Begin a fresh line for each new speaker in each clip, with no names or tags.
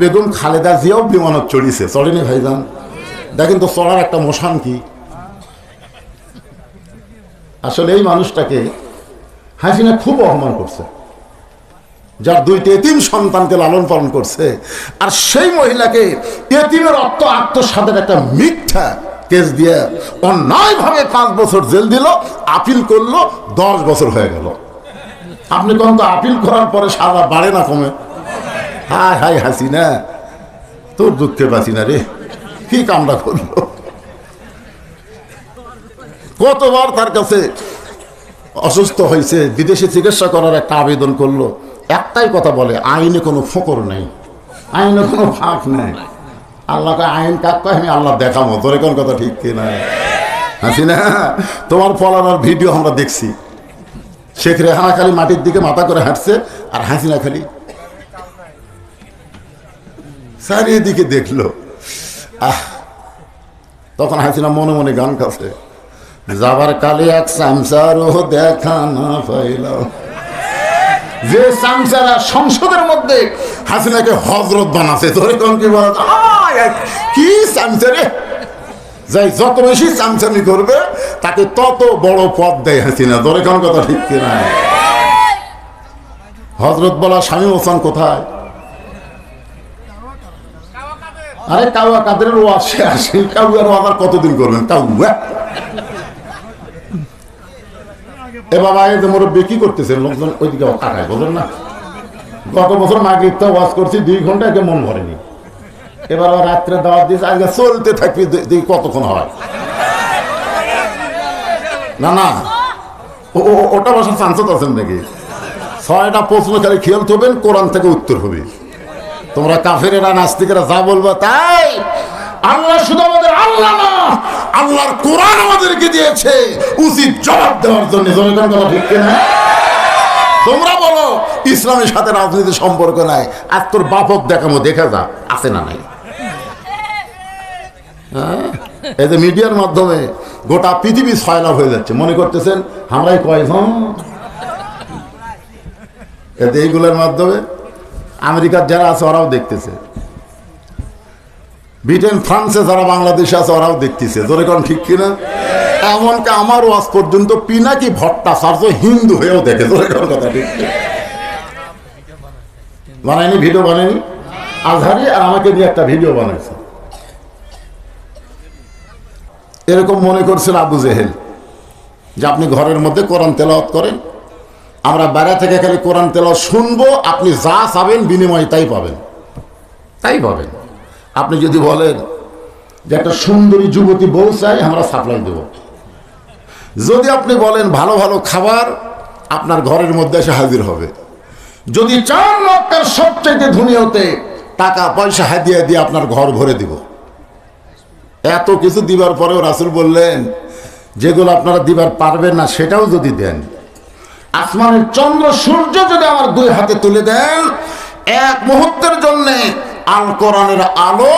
Begum Khaleda Xiao বিমানত চড়িছে। চড়েনি ভাইজান? দেখেন তো চড়ার একটা মশান কি? আসলে এই মানুষটাকে হাসিনা খুব অপমান করছে। যার দুইটি এতিম সন্তানকে লালন পালন করছে। আর সেই মহিলাকে এতিমের অর্থ আত্মসাদের একটা মিথ্যা কেস দিয়ে অন্যায়ভাবে পাঁচ বছর জেল দিল, আপিল করল, দশ বছর হয়ে গেল। আপনি কোন তো আপিল করার পরে সাজা বাড়ে না কমে। হায় হায় হাসিনা, তোর দুঃখে বাঁচি না রে। কি কামড়া করল? কতবার তার কাছে অসুস্থ হয়েছে, বিদেশে চিকিৎসা করার একটা আবেদন করল। একটাই কথা বলে, আইনে কোনো ফকর নেই। আইনে কোনো ফাঁক নেই। আল্লাহকে আইন কাক আমি আল্লাহ দেখাবো। তোর কোন কথা ঠিক কি না? হাসিনা, তোমার পলানোর ভিডিও আমরা দেখছি। শেখ রেহানা খালি মাটির দিকে মাথা করে হাঁটছে, আর হাসিনা খালি চারিদিকে দেখল। আহ, তখন হাসিনা মনে মনে গান কাছে যাবার কালে এক সামসারও দেখা না পাইলাম যে সামসারা সংসদের মধ্যে হাসিনাকে হজরত বানাছে তোরে কোন কি বলা কি সামসারে যাই যত বেশি চামচামি করবে, তাকে তত বড় পদ দেয় হাসিনা তোরে কোন কথা ঠিক কিনা? হজরত বলা স্বামী হোসেন কোথায়? আরে কাউয়া কাদের ওয়াজ সে আসে কাউয়ার আর কতদিন করবেন? কাউয়া এ বাবা, এই যে মুরব্বী কি করতেছেন? লোকজন ওইদিকে কাটায়, বোঝেন না? গত বছর মাগরিবটা ওয়াজ করছি, দুই ঘণ্টা একে মন ভরেনি। এবার আবার রাত্রে দাওয়াত দিয়েছে, আজকে চলতে থাকবি দেখি কতক্ষণ হয়। না না। ও- ওটা বসার চান্স আছেন নাকি? ছয়টা প্রশ্ন খালি খেয়াল হবেন, কোরআন থেকে উত্তর হবে। তোমরা কাফেরেরা নাস্তিকেরা যা বলবা তাই। আল্লাহ শুধু আমাদের আল্লাহ না, আল্লাহর কোরআন আমাদেরকে দিয়েছে। উচিত জবাব দেওয়ার জন্য। জনগণ কথা ঠিক কিনা? তোমরা বলো, ইসলামের সাথে রাজনীতির সম্পর্ক নাই। আর তোর বাপক দেখামো দেখা যা, আছে না নাই? হ্যাঁ? এই যে মিডিয়ার মাধ্যমে গোটা পৃথিবী ছয়লাভ হয়ে যাচ্ছে। মনে করতেছেন, আমরাই কয়জন? এইগুলোর মাধ্যমে আমেরিকার যারা আছে, ওরাও দেখতেছে। ব্রিটেন, ফ্রান্সে যারা বাংলাদেশে আছে, ওরাও দেখতেছে। জোরে কোন ঠিক কিনা? এমনকি আমার ওয়াজ পর্যন্ত পিনাকি ভট্টাচার্য হিন্দু হয়েও দেখে। জোরে কোন কথা ঠিক বানায়নি, ভিডিও বানায়নি? আজহারি আর আমাকে দিয়ে একটা ভিডিও বানাইছে। এরকম মনে করছিল আবু জেহেল, যে আপনি ঘরের মধ্যে কোরআন তেলাওয়াত করেন আমরা বাইরে থেকে খালি কোরআন তেলাওয়াত শুনব, আপনি যা চাবেন বিনিময়ে তাই পাবেন। তাই পাবেন। আপনি যদি বলেন যে একটা সুন্দরী যুবতী বউ চাই, আমরা সাপ্লাই দেব। যদি আপনি বলেন ভালো ভালো খাবার, আপনার ঘরের মধ্যে এসে হাজির হবে। যদি চার লক্ষের সবচেয়ে ধনী হতে টাকা পয়সা হাদিয়া দিয়ে আপনার ঘর ভরে দিব। এত কিছু দিবার পরেও রাসুল বললেন, যেগুলো আপনারা দিবার পারবেন না, সেটাও যদি দেন। আসমানের চন্দ্র, সূর্য যদি আমার দুই হাতে তুলে দেন, এক মুহূর্তের জন্য আল কোরআনের আলো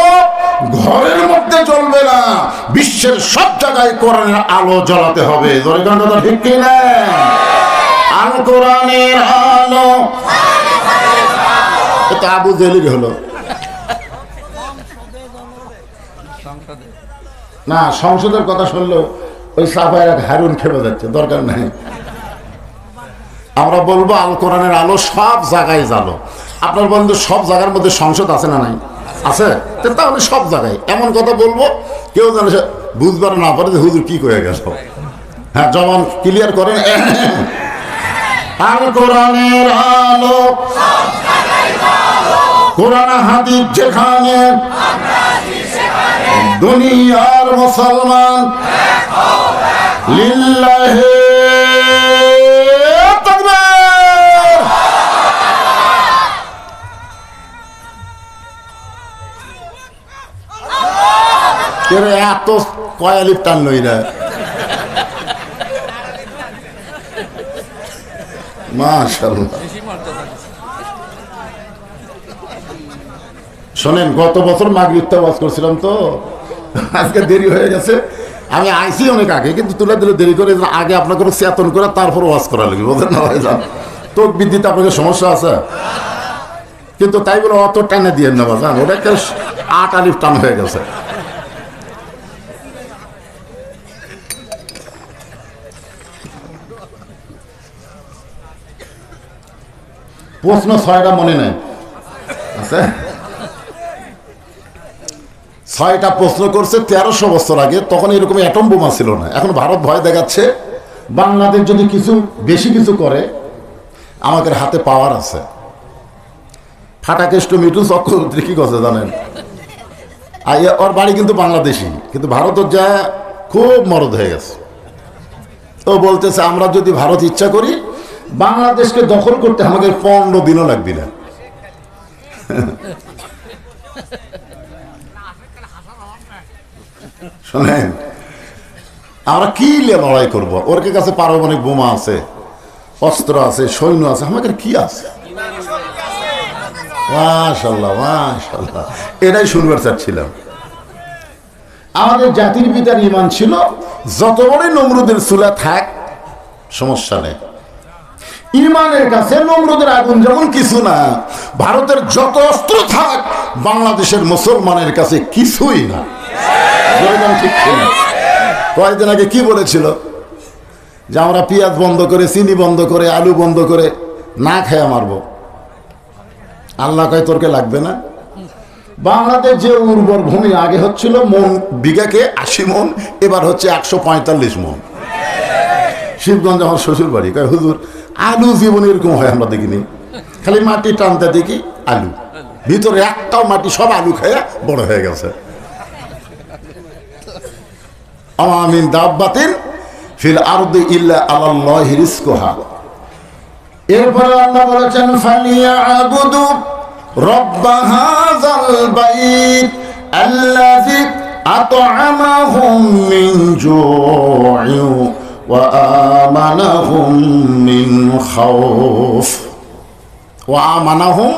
ঘরের মধ্যে জ্বলবে না, বিশ্বের সব জায়গায় কোরআনের আলো জ্বলাতে হবে। ঠিক কি না? আল কোরআনের আলো। এটা আবু জেলির হলো। না, সংসদের কথা শুনলো ওই সাফায় এক হারুন খেপে যাচ্ছে, দরকার নাই। আমরা বলব, আল কোরআনের আলো সব জায়গায় জালো আপনার বন্ধু সব জায়গার মধ্যে সংসদ আছে না নাই? আছে? তাহলে সব জায়গায়। এমন কথা বলব, কেউ জানে বুঝবার না পারে যে হুজুর কি করে গেল। হ্যাঁ জবান ক্লিয়ার করেন। আল কোরআনের আলো কোরআন হাদিস যেখানে দুনিয়ার মুসলমান, লিল্লাহে এরে এত কয়ালিপ টান না শোনেন, গত বছর মাগরিবটা ওয়াজ করছিলাম তো। আজকে দেরি হয়ে গেছে। আমি আইসি অনেক আগে, কিন্তু তুলে দিলে দেরি করে আগে আপনাকে চেতন করে তারপর ওয়াজ করা লাগবে বোঝেন না ভাই তো বিদ্যুৎ আপনাকে সমস্যা আছে? কিন্তু তাই বলে অত টানে দিয়ে নেবা জান ওটা একটা আট আলিফ টান হয়ে গেছে। প্রশ্ন ছয়টা মনে নেই। আছে? ছয়টা প্রশ্ন করছে তেরোশো বছর আগে, তখন এরকম অ্যাটম বোমা ছিল না। এখন ভারত ভয় দেখাচ্ছে। বাংলাদেশ যদি কিছু, বেশি কিছু করে, আমাদের হাতে পাওয়ার আছে। ফাটাকেষ্ট মিটু চক্রবর্তী কি কথা জানেন? ওর বাড়ি কিন্তু বাংলাদেশি, কিন্তু ভারতের যা খুব মরদ হয়ে গেছে। ও বলতেছে, আমরা যদি ভারত ইচ্ছা করি বাংলাদেশকে দখল করতে আমাদের পনেরো দিনও লাগবে না। শোনেন, আমরা কি লড়াই করব? ওর কাছে পারমাণবিক বোমা আছে, অস্ত্র আছে, সৈন্য আছে, আমাদের কি আছে? মাশাল্লাহ মাশাল্লাহ। এটাই শুনবার চাচ্ছিলাম। আমাদের জাতির পিতার ইমান ছিল, যত বড়ই নমরুদের চুলা থাক, সমস্যা নেই। ইমানের কাছে নমরুদের আগুন যেমন কিছু না, ভারতের যত অস্ত্র থাক, বাংলাদেশের মুসলমানের কাছে কিছুই না। কয়েকদিন আগে কি বলেছিল? যে আমরা পেঁয়াজ বন্ধ করে, চিনি বন্ধ করে, আলু বন্ধ করে না খেয়ে মারবো। আল্লাহ কয় তোরকে লাগবে না? বাংলাদেশ যে উর্বর ভূমি আগে হচ্ছিল মন, বিঘাকে আশি মন, এবার হচ্ছে একশো পঁয়তাল্লিশ মন। শিবগঞ্জ আমার শ্বশুর বাড়ি কয়, হুজুর আলু জীবনে এরকম হয়, আমরা দেখিনি। খালি মাটি টানতে দেখি আলু। ভিতরে একটাও মাটি, সব আলু খেয়ে বড় হয়ে গেছে। আমিন দাব্বাতিন ফিল আরদি ইল্লা আলাল্লাহি রিজকুহা। এরপরে আল্লাহ বলেছেন, ফালিয়া আবুদু রব্ব হাযাল বাইত আল্লাযী আত'আমাহুম মিন জু'ইন মিন খাউফ ওয়া আমানাহুম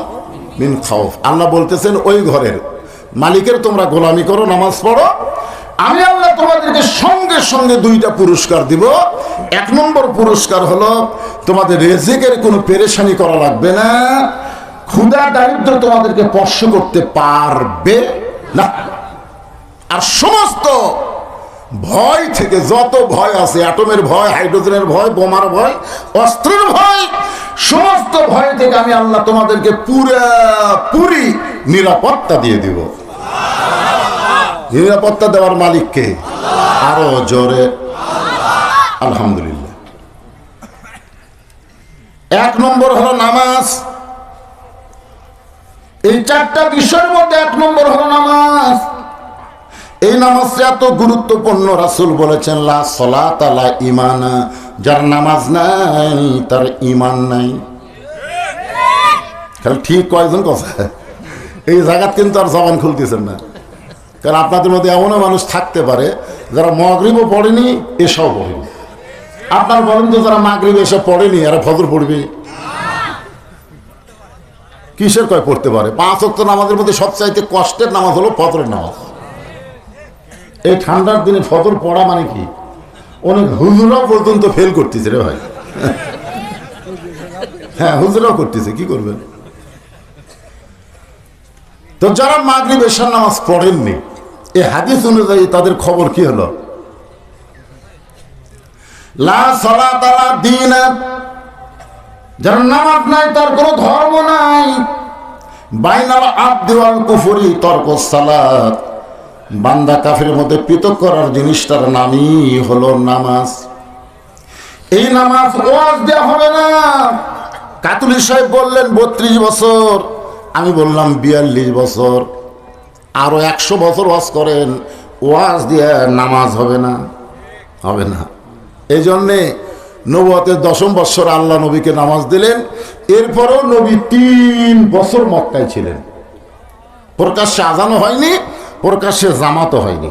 মিন খাউফ আল্লাহ বলতেছেন, ওই ঘরের মালিকের তোমরা গোলামি করো, নামাজ পড়ো। আমি আল্লাহ তোমাদেরকে সঙ্গে সঙ্গে দুইটা পুরস্কার দিব। এক নম্বর পুরস্কার হলো, তোমাদের রেজেকের কোনো পেরেশানি করা লাগবে না। ক্ষুদা দারিদ্র তোমাদেরকে স্পর্শ করতে পারবে না। আর সমস্ত ভয় থেকে যত ভয় আছে অ্যাটমের ভয় হাইড্রোজেনের ভয়, বোমার ভয়, অস্ত্রের ভয়, সমস্ত ভয় থেকে আমি আল্লাহ তোমাদেরকে পুরা, পুরি নিরাপত্তা দিয়ে দিব। নিরাপত্তা দেওয়ার মালিককে আরও জোরে। আলহামদুলিল্লাহ। এক নম্বর হলো নামাজ। এই চারটা বিষয়ের মধ্যে এক নম্বর হলো নামাজ। এই নামাজটা এত গুরুত্বপূর্ণ রাসুল বলেছেন, লা সলাত, লা ইমানা যার নামাজ নাই, তার ইমান নাই। ঠিক কয়জন কথা। এই জায়গাত কিন্তু আর জবান খুলতেছেন না। কারণ আপনাদের মধ্যে এমনও মানুষ থাকতে পারে, যারা মগরিবও পড়েনি এসব পড়েনি। আপনার বলেন তো, যারা মাগরিব এসব পড়েনি, এরা ফজর পড়বে? কিসের কয় পড়তে পারে? পাঁচ অক্ট নামাজের মধ্যে সবচাইতে কষ্টের নামাজ হলো ফজরের নামাজ। এই ঠান্ডার দিনে ফজর পড়া মানে কি? অনেক হুজুরাও পর্যন্ত ফেল করতেছে রে ভাই। হ্যাঁ হুজুরাও করতেছে, কি করবেন? তো যারা মাগরিব, এশার নামাজ পড়েননি, এই হাদিস অনুযায়ী তাদের খবর কি হলো? লা দিন। যার নামাজ নাই, তার কোনো ধর্ম নাই। বাইনাল আব্দি কুফরি তর্ক সালাত। বান্দা কাফের মধ্যে পৃথক করার জিনিসটার নামই হলো নামাজ। এই নামাজ ওয়াজ দেওয়া হবে না। কাতুলি সাহেব বললেন, বত্রিশ বছর। আমি বললাম, বিয়াল্লিশ বছর। আরও একশো বছর ওয়াজ করেন, ওয়াজ দিয়ে নামাজ হবে না হবে না। এই জন্যে নবতের দশম বৎসর আল্লাহ নবীকে নামাজ দিলেন। এরপরও নবী তিন বছর মক্কায় ছিলেন। প্রকাশ্যে আজানো হয়নি প্রকাশ্যে জামাতও হয়নি।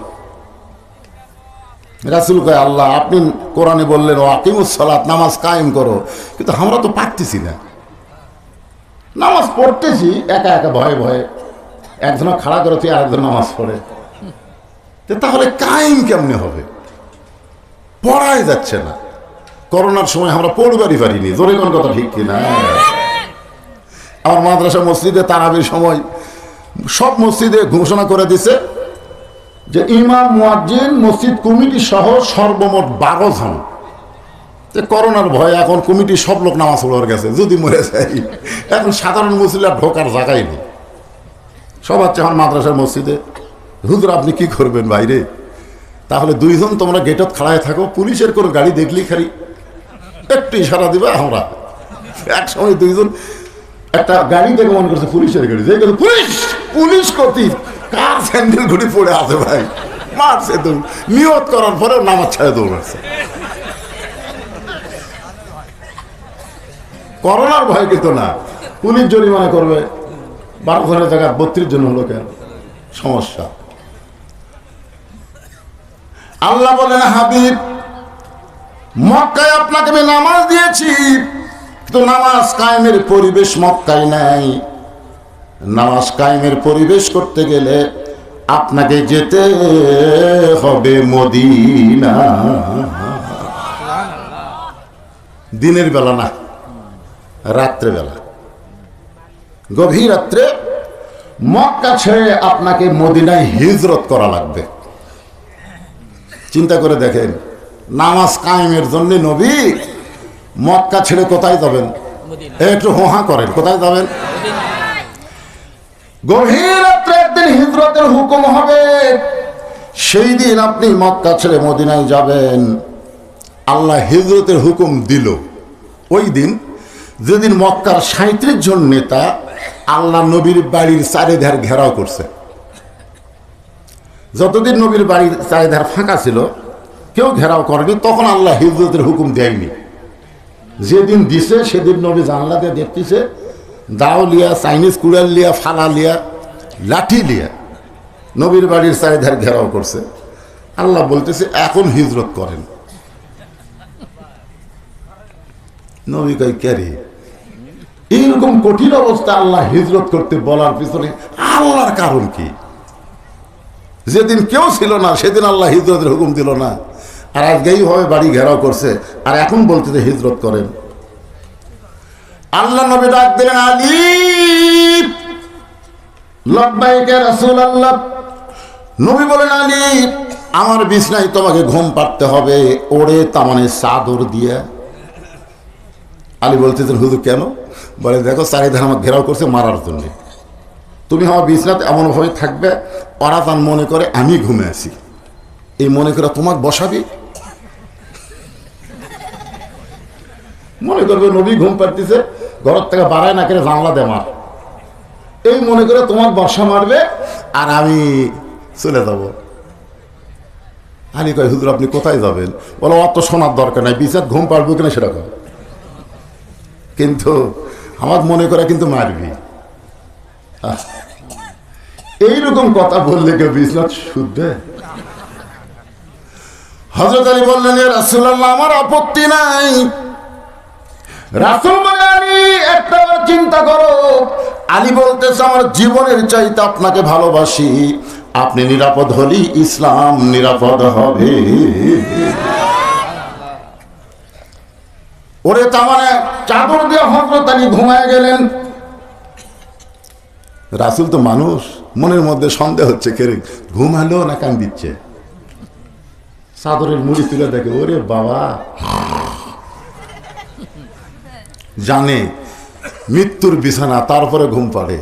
রাসুল কয়, আল্লাহ, আপনি কোরআনে বললেন সালাত, নামাজ কায়েম করো। কিন্তু আমরা তো পারতেছি না। নামাজ পড়তেছি, একা একা ভয়ে ভয়ে। একজন খাড়া করেছি, আরেকজন নামাজ পড়ে। তাহলে কায়েম কেমনে হবে? পড়াই যাচ্ছে না। করোনার সময় আমরা পড়বারই পারিনি। জোরে কোন কথা ঠিক কিনা? আমার মাদ্রাসা মসজিদে তারাবির সময় সব মসজিদে ঘোষণা করে দিছে যে ইমাম, মুয়াজ্জিন, মসজিদ, কমিটি সহ সর্বমোট বারো জন। করোনার ভয়ে এখন কমিটি সব লোক নামাজ পড়ার গেছে, যদি মরে যাই এখন সাধারণ মুসলিরা ঢোকার জায়গায় নেই। সব আছে এখন মাদ্রাসার মসজিদে। হুজুর, আপনি কি করবেন বাইরে? তাহলে দুইজন তোমরা গেটত খাড়ায় থাকো, পুলিশের কোনো গাড়ি দেখলি খালি? একটু ইশারা দিবে আমরা। এক সময় দুইজন একটা গাড়ি দেখে মনে করছে পুলিশের গাড়ি। যে পুলিশ! পুলিশ কতি কার স্যান্ডেল ঘুরি পড়ে আছে ভাই? মারছে তো নিয়ত করার পরে নামাজ ছাড়ে দৌড়াচ্ছে করোনার ভয় কিন্তু না। পুলিশ জরিমানা করবে। বারো ঘরের জায়গা বত্রিশ জন হলো কেন সমস্যা। আল্লাহ বলেন, হাবিব, মক্কায় আপনাকে আমি নামাজ দিয়েছি। কিন্তু নামাজ কায়েমের পরিবেশ মক্কায় নাই। নামাজ কায়েমের পরিবেশ করতে গেলে আপনাকে যেতে হবে মদিনা। দিনের বেলা না, রাত্রে বেলা। গভীর রাত্রে মক্কা ছেড়ে আপনাকে মদিনায় হিজরত করা লাগবে। চিন্তা করে দেখেন, নামাজ কায়েমের জন্য নবী মক্কা ছেড়ে কোথায় যাবেন? একটু হোহা করেন কোথায় যাবেন? গভীর রাত্রে একদিন হিজরতের হুকুম হবে। সেই দিন আপনি মক্কা ছেড়ে মদিনায় যাবেন। আল্লাহ হিজরতের হুকুম দিল। ওই দিন যেদিন মক্কার সাঁত্রিশ জন নেতা আল্লাহ নবীর বাড়ির চারিধার ঘেরাও করছে। যতদিন নবীর বাড়ির চারিধার ফাঁকা ছিল কেউ ঘেরাও করেনি তখন আল্লাহ হিজরতের হুকুম দেয়নি। যেদিন দিছে, সেদিন নবী জানলাতে দেখতেছে, দাও লিয়া, চাইনিজ কুড়াল লিয়া, ফালা লিয়া, লাঠি লিয়া, নবীর বাড়ির চারিধার ঘেরাও করছে। আল্লাহ বলতেছে, এখন হিজরত করেন। নবী কই ক্যারি এইরকম কঠিন অবস্থা আল্লাহ হিজরত করতে বলার পিছনে আল্লাহর কারণ কি? যেদিন কেউ ছিল না, সেদিন আল্লাহ হিজরতের হুকুম দিল না। আর আজকেই ভাবে বাড়ি ঘেরাও করছে, আর এখন বলতে যে হিজরত করেন। আল্লাহ নবী ডাক দিলেন আলী লব্বাইকে রাসূল আল্লাহ নবী বলেন আলী আমার বিছনায় তোমাকে ঘুম পাড়তে হবে, ওড়ে তামানে চাদর দিয়ে। আলী বলতেছেন, হুজুর, কেন? বলে, দেখো, চারিধার আমার ঘেরাও করছে মারার জন্য। তুমি আমার বিছনাতে এমনভাবে থাকবে, ওরা মনে করে আমি ঘুমে আছি। এই মনে করে তোমার বসাবি? মনে করবে নবী ঘুম পাড়তেছে, ঘরের থেকে বাড়ায় না করে জানলা দে এই মনে করে তোমার বর্ষা মারবে, আর আমি চলে যাব। আলী কয়, হুজুর, আপনি কোথায় যাবেন? বলো, অত শোনার দরকার নাই, বিচার ঘুম পাড়বো কিনা সেরকম কিন্তু আমার মনে করে কিন্তু মারবি। এইরকম কথা বললে কেউ বিজনেস শুদ্ধে? হজরত আলী বললেন রাসুল্লাহ আমার আপত্তি নাই। রাসুল একটা চিন্তা করো। আলী বলতেছে আমার জীবনের চাইতে আপনাকে ভালোবাসি। আপনি নিরাপদ হলেই ইসলাম নিরাপদ হবে। ওরে তার মানে চাদর দিয়ে হজরত আলী ঘুমায় গেলেন। রাসুল তো মানুষ মনের মধ্যে সন্দেহ হচ্ছে কে রে, ঘুমালো না কান দিচ্ছে চাদরের মুড়ি তুলে দেখে, ওরে বাবা। জানে, মৃত্যুর বিছানা, তারপরে ঘুম পাড়ে।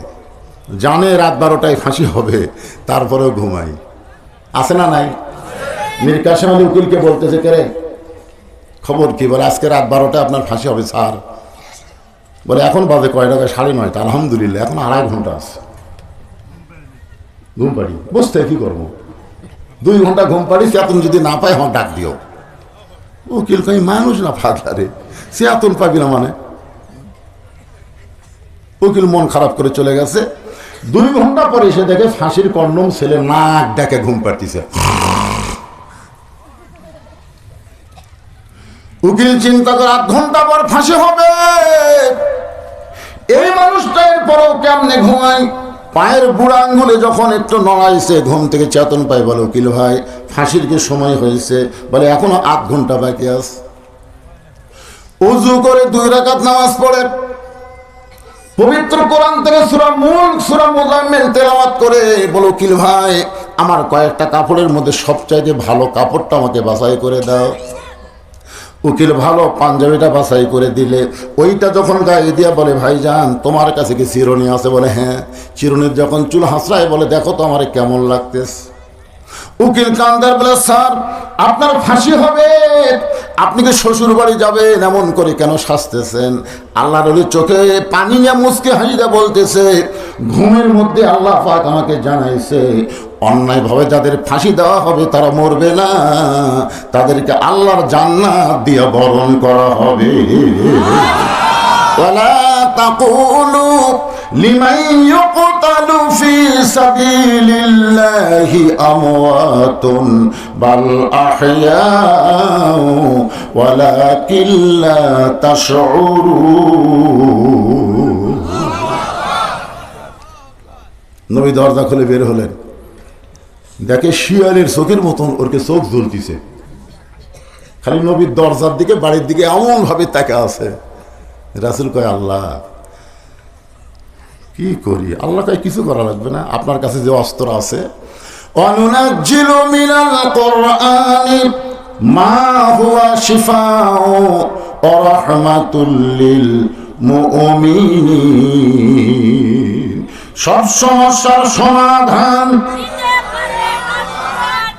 জানে রাত বারোটায় ফাঁসি হবে, তারপরেও ঘুমাই। আছে না নাই? মীর কাসেম আলী উকিলকে বলতেছে, কে খবর কি? বলে, আজকে রাত বারোটায় আপনার ফাঁসি হবে, স্যার। বলে, এখন বাজে কয় টাকা সাড়ে নয়টা। আলহামদুলিল্লাহ, এখন আড়াই ঘণ্টা আছে। ঘুম পাড়ি। বসতে কি করব? দুই ঘণ্টা ঘুম পাড়ি চেতন যদি না পাই আমার ডাক দিও। উকিল কই মানুষ না ফাঁকা রে চেতন পাবি না মানে? উকিল মন খারাপ করে চলে গেছে। দুই ঘণ্টা পরে এসে দেখে ফাঁসির কন্ডম ছেলে নাক ডাকে ঘুম পাড়তিছে। উকিল চিন্তা করে, আধ ঘণ্টা পর ফাঁসি হবে। এই মানুষটা এরপরেও কেমনে ঘুমায়? পায়ের বুড়া আঙ্গুলে যখন একটু নড়াইছে, ঘুম থেকে চেতন পায় বলে, উকিল ভাই, ফাঁসির কি সময় হয়েছে? বলে, এখনও আধ ঘণ্টা বাকি আছে। উজু করে দুই রাকাত নামাজ পড়ে। পবিত্র কোরআন থেকে সুরা মূল সুরা মোজাম্মেল তেলাওয়াত করে বলো কিল ভাই, আমার কয়েকটা কাপড়ের মধ্যে সবচাইতে ভালো কাপড়টা আমাকে বাছাই করে দাও। উকিল ভালো পাঞ্জাবিটা বাছাই করে দিলে, ওইটা যখন গায়ে দিয়া বলে, ভাইজান, তোমার কাছে কি চিরুনি আছে? বলে হ্যাঁ চিরুনির যখন চুল হাসরায় বলে, দেখো তো আমার কেমন লাগতেছে। উকিল কান্দার বলে, স্যার, আপনার ফাঁসি হবে। আপনি কি শ্বশুর বাড়ি যাবেন? এমন করে কেন শাসতেছেন আল্লাহ রলি চোখে পানি নিয়ে মুসকে হাসিদা বলতেছে, ঘুমের মধ্যে আল্লাহ পাক আমাকে জানাইছে অন্যায়ভাবে যাদের ফাঁসি দেওয়া হবে তারা মরবে না তাদেরকে আল্লাহর জান্নাত দিয়ে বরণ করা হবে ولا تقولوا لمن يقتل في سبيل الله أموات بل أحياء ولكن لا تشعرون নবী দরজা খুলে বের হলেন দেখে শিয়ালের চোখের মতন ওরকে চোখ জ্বলতিছে। খালি নবীর দরজার দিকে, বাড়ির দিকে এমন ভাবে তাকে আছে। রাসুল কয়, আল্লাহ, কি করি? আল্লাহ কয়, কিছু করা লাগবে না। আপনার কাছে যে অস্ত্র আছে মা হুয়া মুমিনিন। সব সমস্যার সমাধান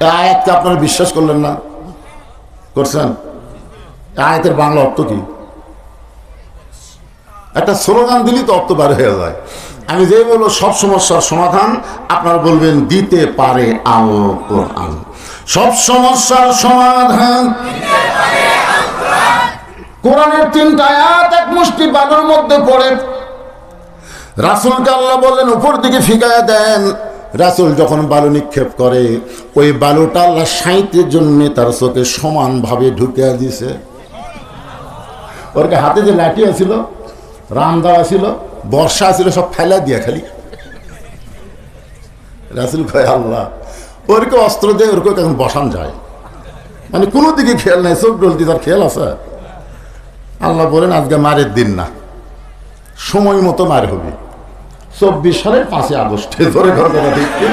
আয়াতকে আপনারা বিশ্বাস করলেন না। করছেন? আয়াতের বাংলা অর্থ কি? একটা স্লোগান দিলেই তো অর্থ বার হয়ে যায়। আমি যে বলব, সব সমস্যার সমাধান আপনারা বলবেন, দিতে পারে আল কোরআন। সব সমস্যার সমাধান কোরআনের তিনটা আয়াত এক মুষ্টি বালুর মধ্যে পড়ে। রাসুলকে আল্লাহ বললেন, উপর দিকে ফিকায় দেন। রাসুল যখন বালু নিক্ষেপ করে, ওই বালুটা আল্লাহ সাঁইতের জন্য তার চোখে সমানভাবে ঢুকে দিছে। ওরকে হাতে যে লাঠি আছিল রামদাওয়া ছিল, বর্ষা ছিল, সব ফেলা দিয়া খালি। রাসুল কয়, আল্লাহ ওরকে অস্ত্র দিয়ে ওরকে এখন বসান যায়? মানে কোনো দিকে খেয়াল নাই, চোখ ডলতি, তার খেয়াল আছে? আল্লাহ বলেন, আজকে মারের দিন না। সময় মতো মার হবে। চব্বিশ সালের পাঁচই আগস্টে। ধরে ঘটনা দেখতে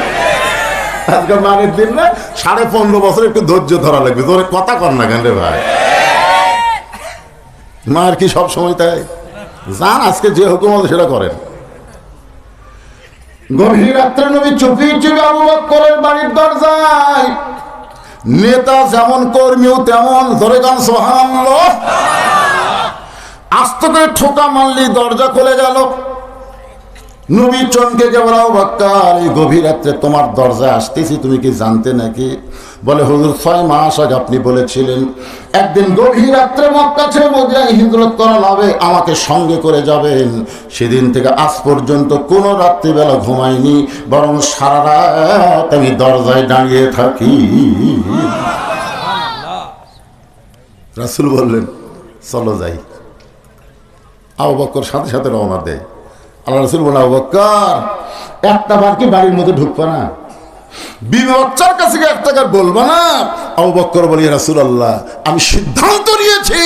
আজকে মারের দিন না, সাড়ে পনেরো বছর একটু ধৈর্য ধরা লাগবে। তোর কথা কর না কেন রে ভাই? মার কি সব সময় তাই? যান, আজকে যে হুকুম হবে সেটা করেন। গভীর রাত্রে নবী চুপি চুপি আবু বক্করের বাড়ির দরজায় নেতা যেমন কর্মীও তেমন ধরে গান সোহান আস্ত করে ঠোকা মারলি দরজা খুলে গেল। নবী চমকে যে বলা এই গভীর রাত্রে তোমার দরজায় আসতেছি, তুমি কি জানতে নাকি? বলে, হুজুর, ছয় মাস আগে আপনি বলেছিলেন, একদিন গভীর রাত্রে মক্কা ছেড়ে মদিনায় হিজরত করা হবে, আমাকে সঙ্গে করে যাবেন। সেদিন থেকে আজ পর্যন্ত কোনো রাত্রিবেলা ঘুমাইনি, বরং সারা রাত আমি দরজায় দাঁড়িয়ে থাকি। রাসুল বললেন, চলো যাই। আবু বক্কর সাথে সাথে রওনা দেয়। বাড়ির মধ্যে ঢুকবো না? বলব না আমি সিদ্ধান্ত নিয়েছি।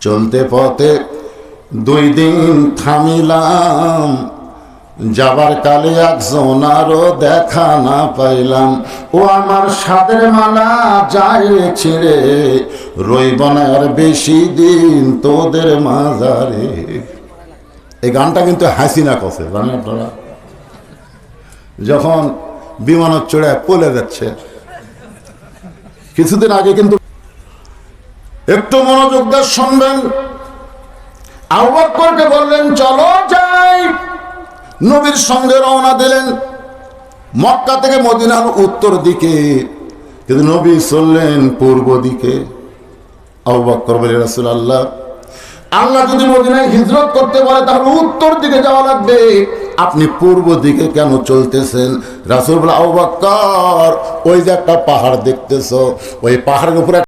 চলতে পথে দুই দিন থামিলাম, যাবার কালে একজনারও দেখা না পাইলাম। ও আমার সাদের মালা যায় ছিঁড়ে, রইব না আর বেশি দিন তোদের মাজারে। এই গানটা কিন্তু হাসিনা কষে জানেন আপনারা? যখন বিমান চড়ে পলে যাচ্ছে, কিছুদিন আগে কিন্তু একটু মনোযোগ দিয়ে শুনবেন। আহ্বাকরকে বললেন, চলো যাই। নবীর সঙ্গে রওনা দিলেন মক্কা থেকে মদিনার উত্তর দিকে। কিন্তু নবী চললেন পূর্ব দিকে। আহ্বাকর বলে রাসুল আল্লাহ আল্লাহ যদি মদিনায় হিজরত করতে পারে তাহলে উত্তর দিকে যাওয়া লাগবে। আপনি পূর্ব দিকে কেন চলতেছেন? রাসুল ওই যে একটা পাহাড় দেখতেছ, ওই পাহাড়ের উপরে